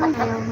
没有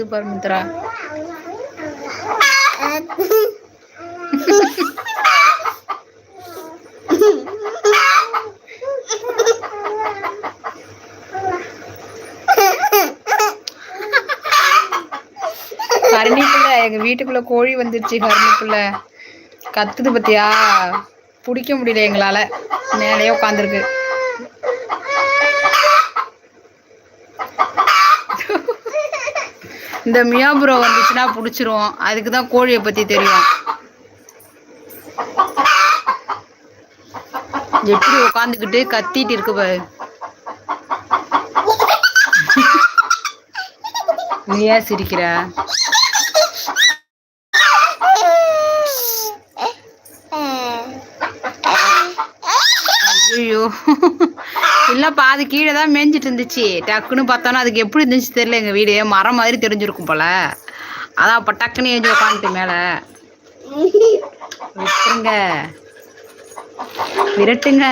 எப்படி பாரு மித்ரா ஹரணிக்குள்ள எங்க வீட்டுக்குள்ள கோழி வந்துருச்சு ஹரணிக்குள்ள கத்துது பத்தியா? பிடிக்க முடியல எங்களால. மேலேயே உட்காந்துருக்கு. இந்த மியாபுரம் வந்துச்சுன்னா பிடிச்சிருவோம் அதுக்கு தான் கோழியை பத்தி தெரியும். எப்படி உட்காந்துக்கிட்டு கத்திட்டு இருக்கு பாரு. நீ ஏன் சிரிக்கிற? ஐயோ இல்லப்பா அது கீழே தான் மேய்ஞ்சிட்டு இருந்துச்சு. டக்குன்னு பார்த்தோன்னா அதுக்கு எப்படி இருந்துச்சு தெரியல எங்கள் வீடு. மரம் மாதிரி தெரிஞ்சிருக்கும் போல. அதான் அப்போ டக்குன்னு ஏஞ்சி உட்காந்துட்டு மேலே. விட்டுருங்க. விரட்டுங்க.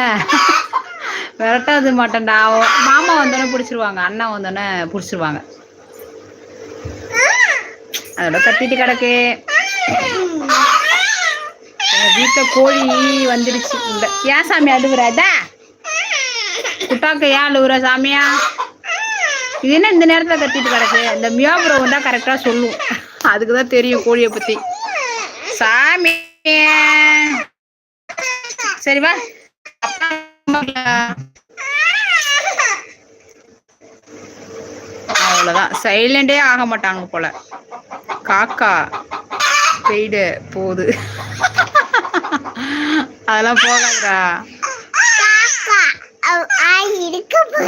விரட்டாது மாட்டேன்டா. மாமா வந்தோடனே பிடிச்சிருவாங்க அண்ணா வந்தோடனே பிடிச்சிருவாங்க. அதோட கத்திட்டு கிடக்கு. வீட்டில் கோழி வந்துடுச்சு இந்த ஏன் சாமி அழுகுறதா குட்டாக்கையா ஏன் அழுகுற சாமியா? இது என்ன இந்த நேரத்துல கத்திட்டு கிடக்கு? இந்த மியாபுரம் தான் கரெக்டா சொல்லும். அதுக்கு தான் தெரியும் கோழியை பத்தி. சாமி. சரி வா. அவ்வளோதான் சைலண்டே ஆக மாட்டாங்க போல. காக்கா பெய்டு போகுது. அதெல்லாம் போகாதுடா.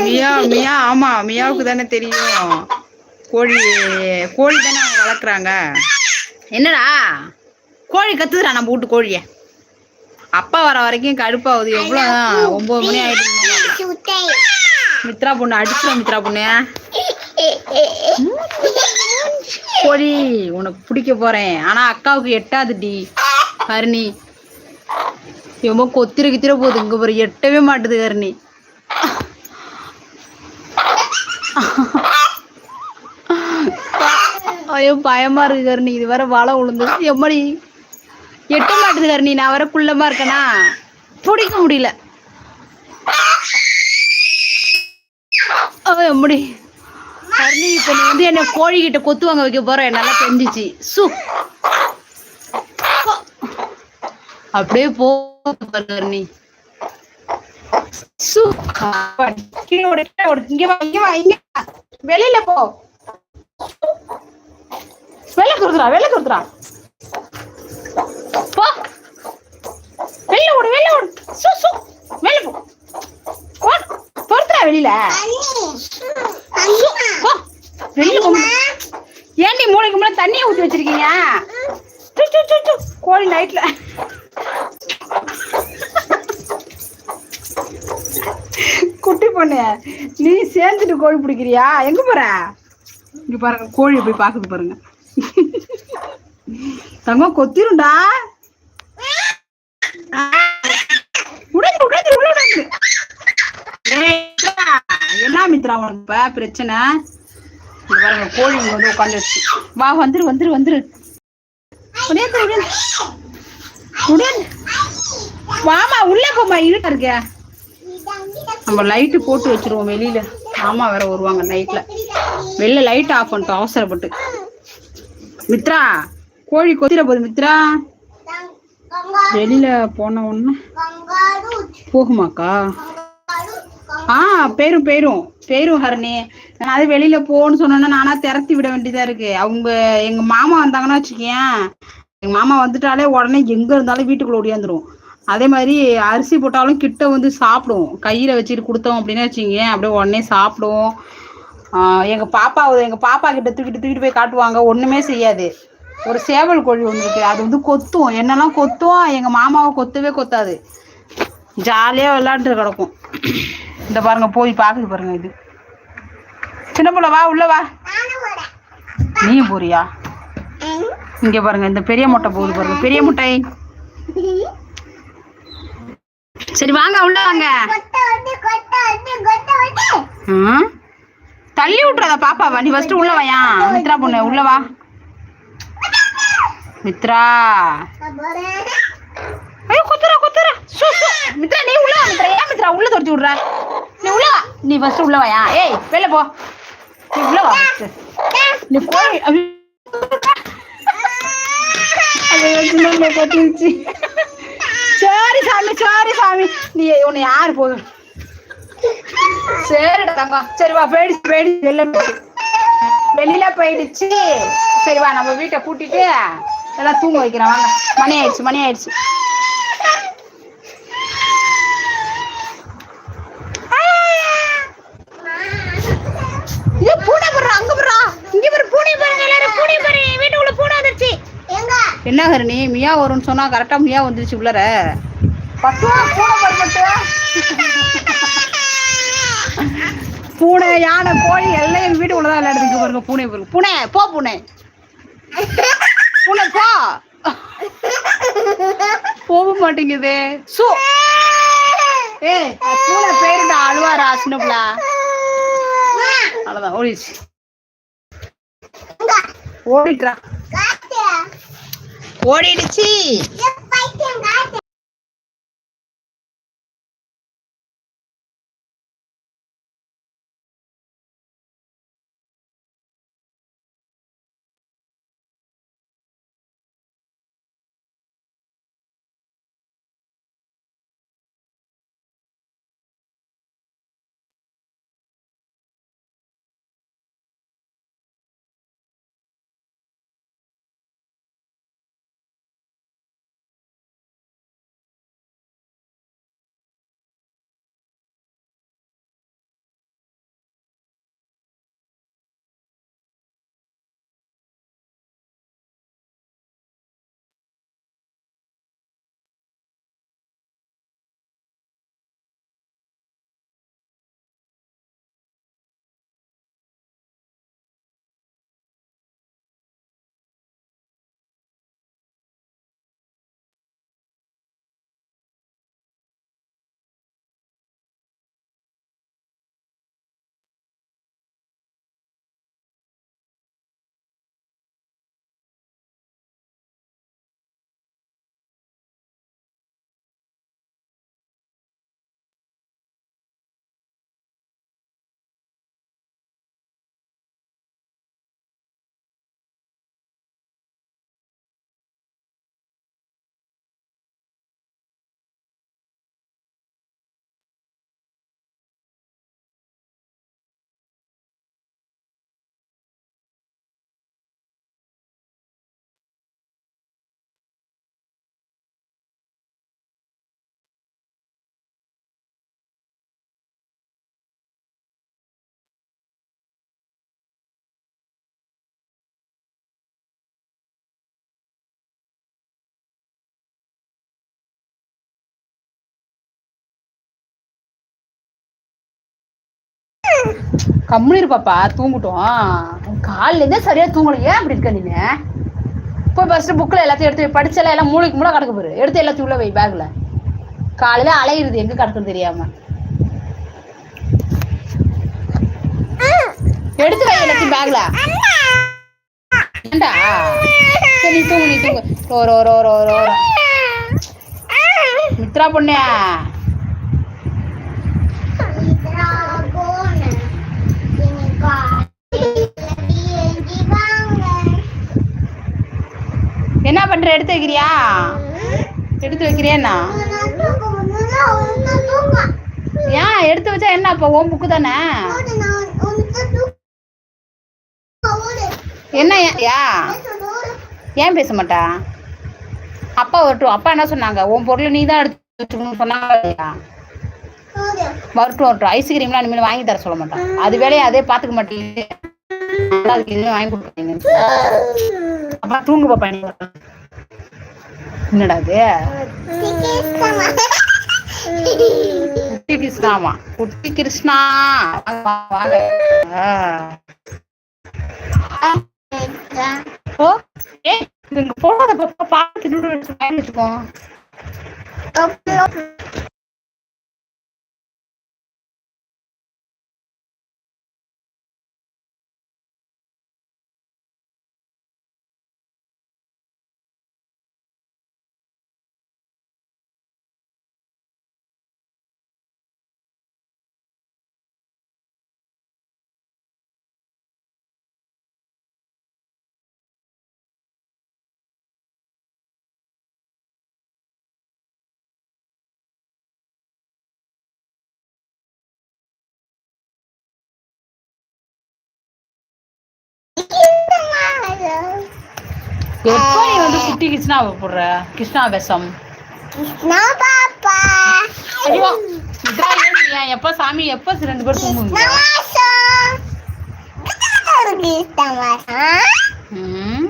மியா மியா ஆமா மியாவுக்கு தானே தெரியும். கோழி கோழி தானே அவங்க வளர்க்குறாங்க. என்னடா? கோழி கத்துதுடா நம்ம வீட்டு கோழிய. அப்பா வர வரைக்கும் கடுப்பாகுது. எவ்வளோதான் ஒன்பது மணி ஆயிடுச்சு மித்ரா பொண்ணு அடிச்சிடும் மித்ரா பொண்ணு. கோழி உனக்கு பிடிக்க போறேன். ஆனா அக்காவுக்கு எட்டாதுடி ஹரிணி எவ்வளோ கொத்திர கித்திர போகுது. இங்க பாரு எட்டவே மாட்டுது ஹரிணி ஐயோ பயமா இருக்கு கருணி. இது வேற வலை உளுந்து எம்மடி? எட்ட மாட்டுது கருணி. நான் வர குள்ளமா இருக்கேனா? பிடிக்க முடியல. அவ எம்மடி. ஹரிணி இப்ப நீ வந்து என்ன கோழிகிட்ட கொத்து வாங்க வைக்க போற. நல்லா தெரிஞ்சிச்சு. சு. அப்படியே போ கருணி. வெளியில போ. வெளில கொடுத்துறா வெளில கொடுத்துறா போ. வெளில ஓடு வெளில ஓடு. சு சு. வெளில போ. பொறுத்துறா வெளியில வெளியில. வெளில போ. ஏன்டி மூளைக்கு மூளை தண்ணியை ஊத்தி வச்சிருக்கீங்க? கோழி நைட்ல பொண்ணு. நீ சேர்ந்துட்டு கோழி பிடிக்கிறியா? எங்க போற? இங்க பாருங்க கோழி போய் பாக்குது பாருங்க. தங்கம் கொத்திரும்டா. உடைஞ்சு உடைஞ்சு உடைஞ்சு என்ன மித்ரா உனக்கு இப்ப பிரச்சனை? பாருங்க கோழி இங்க வந்து உட்காந்துருச்சு வா வந்துரு வந்துரு வந்துரு. உடையாது உடையாது உடையாது வாமா உள்ள போமா இருட்டா இருக்க. நம்ம லைட்டு போட்டு வச்சிருவோம் வெளியில. மாமா வேற வருவாங்க நைட்ல வெளில லைட் ஆஃப் பண்ணிட்டோம் அவசரப்பட்டு. மித்ரா கோழி கொத்திர போகுது மித்ரா. வெளியில போன உடனே. போகுமாக்கா? ஆ பேரும் பேரும். பேரும் ஹரணி. நான் அது வெளியில போன்னு சொன்னோன்னா நானா திரத்தி விட வேண்டியதா இருக்கு. அவங்க எங்க மாமா வந்தாங்கன்னா வச்சுக்கேன் எங்க மாமா வந்துட்டாலே உடனே எங்க இருந்தாலும் வீட்டுக்குள்ள ஓடியாந்துரும். அதே மாதிரி அரிசி போட்டாலும் கிட்ட வந்து சாப்பிடும். கையில வச்சுட்டு கொடுத்தோம் அப்படின்னு வச்சுங்க அப்படியே உடனே சாப்பிடும். எங்கள் எங்க பாப்பா எங்க பாப்பா கிட்ட தூக்கிட்டு தூக்கிட்டு போய் காட்டுவாங்க. ஒண்ணுமே செய்யாது. ஒரு சேவல் கோழி ஒன்று இருக்குது அது வந்து கொத்தும். என்னெல்லாம் கொத்தும்? எங்க மாமாவை கொத்தவே கொத்தாது. ஜாலியா விளாண்டு கிடக்கும். இந்த பாருங்க போய் பாக்குது பாருங்க இது. சின்ன வா உள்ள வா. நீயும் போறியா? இங்க பாருங்க இந்த பெரிய முட்டை போகுது பாருங்க. பெரிய முட்டை. சரி வாங்க உள்ள வாங்க தள்ளி விட்டுறத பாப்பாவா நீ ஃபர்ஸ்ட் உள்ள வாயா மித்ரா பொண்ணு உள்ள வா மித்ரா ஐயோ குத்துறா குத்துறா சு, சு. மித்ரா நீ உள்ள வா மித்ரா ஏன் மித்ரா உள்ள துரத்தி விடுற நீ உள்ள வா நீ ஃபர்ஸ்ட் உள்ள வாயா ஏய் வெளில போ நீ உள்ள வா நீ கோழி ஐயோ. ஐயோ, சாமி சரி சாமி. நீ உன்னை யாரு போதும் சரிடா தங்கம் சரி வா போயிடுச்சு போயிடுச்சு வெளில வெளியில போயிடுச்சு. சரி வா நம்ம வீட்டை கூட்டிட்டு எல்லாம் தூங்க வைக்கிறேன் வாங்க மணி ஆயிடுச்சு மணி ஆயிடுச்சு. என்ன ஹரணி மியா வரும்னு சொன்னா கரெக்டா மியா வந்துருச்சு உள்ளர. பூனை யானை கோழி எல்லாம் எங்க வீட்டுக்குள்ள தான் விளையாடுறதுக்கு பாருங்க பூனை பாருங்க பூனை போ பூனை. பூனை போ. போக மாட்டேங்குது. சு. அது பூனை பேருடா அழுவாரா சின்ன பிள்ளை அவ்வளவுதான் ஓடிடுச்சு. ஓடிட்டுறா ஓடிடுச்சு. கம்முனு இருப்பாப்பா தூங்கட்டும். காலையில இருந்தே சரியா தூங்கணும். ஏன் அப்படி இருக்க நீங்க போய் ஃபர்ஸ்ட் புக்கில் எல்லாத்தையும் எடுத்து படிச்சல எல்லாம் மூளைக்கு மூளை கிடக்க போறது எடுத்து எல்லாத்தையும் உள்ள வை பேக்ல காலையில அலையிறது எங்க கிடக்குன்னு தெரியாம. எடுத்து வை எல்லாத்தையும் பேக்ல ஏண்டா? சரி நீ தூங்கு நீ தூங்கு. ரோ ரோ ரோ ரோ ஓர மித்ரா பொண்ணியா என்ன பண்ற? எடுத்து வைக்கிறியா? எடுத்து வைக்கிறியாண்ணா ஏன்? எடுத்து வச்சா என்ன அப்போ? ஓம் புக்கு தானே? என்ன ஏன்? யா? ஏன் பேச மாட்டா? அப்பா வரட்டும். அப்பா என்ன சொன்னாங்க? உன் பொருளை நீ தான் எடுத்து வச்சுக்கணும்னு சொன்னாங்க இல்லையா? வரட்டும் வரட்டும். ஐஸ்கிரீம்லாம் இனிமேல் வாங்கி தர சொல்ல மாட்டான். அது வேலையை அதே பார்த்துக்க மாட்டேங்குது. அதுக்கு இனிமேல் வாங்கி கொடுப்பீங்க அப்பா தூங்கு பாப்பா நீங்க என்னடா அது குட்டி கிருஷ்ணாமா குட்டி கிருஷ்ணா வாங்க, வாங்க. ஆ. ஓ ஏ இங்க போடாத பாப்பா பார்த்து வச்சுக்கோ. எப்போ நீ வந்து குட்டி கிருஷ்ணாவை போடுற? கிருஷ்ணா விஷம். ஐயோ ஏன்றியா? எப்ப சாமி எப்ப ரெண்டு பேரும் தூங்குவீங்க? ம்.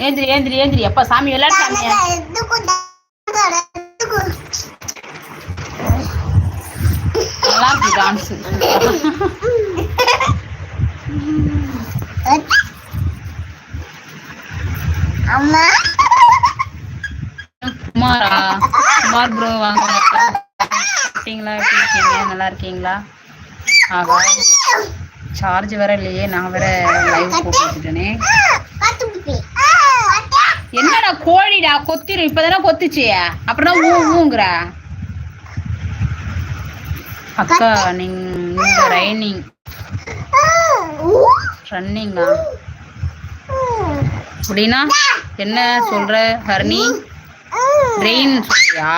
ஏந்திரி ஏந்திரி ஏந்திரி. எப்ப சாமி விளையாட்டு சாமியா நல்லா இருக்கு டான்ஸ் அம்மா குமாரா குமார் ப்ரோ வாங்க இருக்கீங்களா எப்படி இருக்கீங்க? நல்லா இருக்கீங்களா? ஆகா சார்ஜ் வேற இல்லையே. நான் வேற லைவ் போட்டுட்டேனே என்னடா கோழிடா? கொத்திரும் இப்பதானே கொத்துச்சு. அப்புறம் ஊ ஊங்குற. அக்கா நீங்க ரைனிங். ரன்னிங்கா அப்படின்னா என்ன சொல்ற? ஹர்னி? ரெயின் சொல்றியா?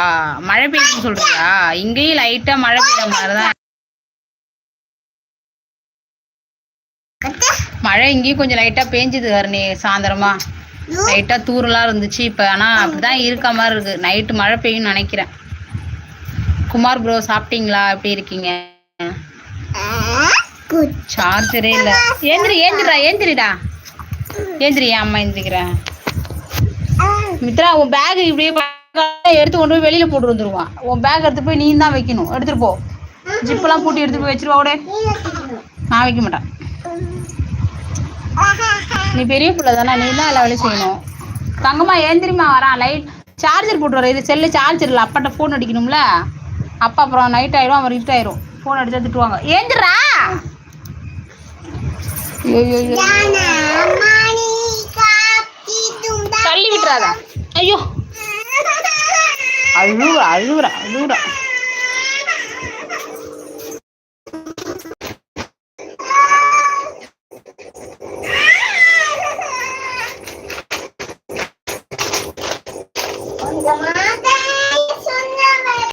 மழை பெய்யுதுன்னு சொல்றியா? இங்கேயும் லைட்டா மழை பெய்யுற மாதிரிதான் மழை இங்கேயும் கொஞ்சம் லைட்டா பேஞ்சுது வரணி சாயந்தரமா. லைட்டா தூரலா இருந்துச்சு இப்ப. ஆனா அப்படிதான் இருக்க மாதிரி இருக்கு. நைட்டு மழை பெய்யும்னு நினைக்கிறேன். குமார் ப்ரோ சாப்பிட்டீங்களா? எப்படி இருக்கீங்க? சார்ஜரே இல்ல. ஏந்திரி ஏந்திரிடா ஏந்திரிடா. ஏந்திரி ஏன் அம்மா எந்திரிக்கிறேன் மித்ரா உன் பேக் இப்படியே எடுத்து கொண்டு போய் வெளியில போட்டு வந்துருவான். உன் பேக் எடுத்து போய் நீ தான் வைக்கணும். எடுத்துட்டு போ. ஜிப்பெல்லாம் பூட்டி எடுத்து போய் வச்சிருவா உடே நான் வைக்க மாட்டேன். நீ பெரிய பிள்ளை தானே நீ தான் எல்லா வேலையும் செய்யணும். தங்கம்மா ஏந்திரிமா வரான்? லைட் சார்ஜர் போட்டு வர இது செல்லு சார்ஜர் இல்லை அப்பாட்ட ஃபோன் அடிக்கணும்ல. அப்பா அப்புறம் நைட் ஆயிடும் அவர் இருட் ஆயிரும். ஃபோன் அடிச்சா திட்டுவாங்க. ஏந்திரா! தள்ளி விட்டுறாத. ஐயோ. அழுவுறா அழுவுறா அழுவுறா.